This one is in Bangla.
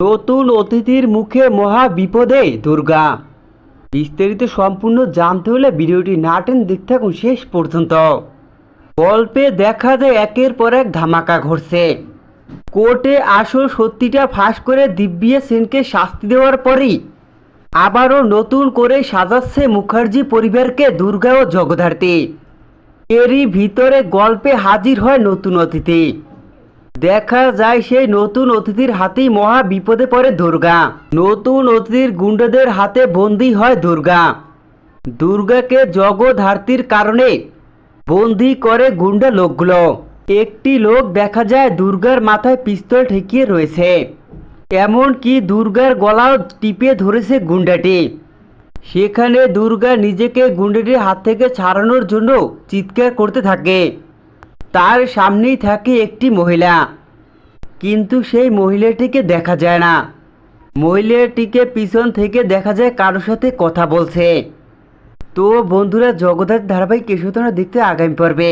নতুন অতিথির মুখে মহা বিপদে দুর্গা। বিস্তারিত সম্পূর্ণ জানতে হলে ভিডিওটি নাটেন দেখতে থাকুন শেষ পর্যন্ত। গল্পে দেখা যায় একের পর এক ধামাকা ঘটছে। কোর্টে আসল সত্যিটা ফাঁস করে দিব্যিয়া সেনকে শাস্তি দেওয়ার পরই আবারও নতুন করে সাজাচ্ছে মুখার্জি পরিবারকে দুর্গা ও জগধার্তী এরই ভিতরে গল্পে হাজির হয় নতুন অতিথি। দেখা যায় সেই নতুন অতিথির হাতেই মহা বিপদে পড়ে দুর্গা। নতুন অতিথির গুন্ডাদের হাতে বন্দি হয় দুর্গা। দুর্গাকে জগধার্তির কারণে বন্দি করে গুন্ডা লোকগুলো। একটি লোক দেখা যায় দুর্গার মাথায় পিস্তল ঠেকিয়ে রয়েছে। এমনকি দুর্গার গলাও টিপে ধরেছে গুন্ডাটি সেখানে দুর্গা নিজেকে গুন্ডাটির হাত থেকে ছাড়ানোর জন্য চিৎকার করতে থাকে। তার সামনেই থাকে একটি মহিলা। কিন্তু সেই মহিলাটিকে দেখা যায় না। মহিলাটিকে পিছন থেকে দেখা যায় কারোর সাথে কথা বলছে। তো বন্ধুরা জগদার ধারাবাহিক কেশোধনা দেখতে আগামী পর্বে।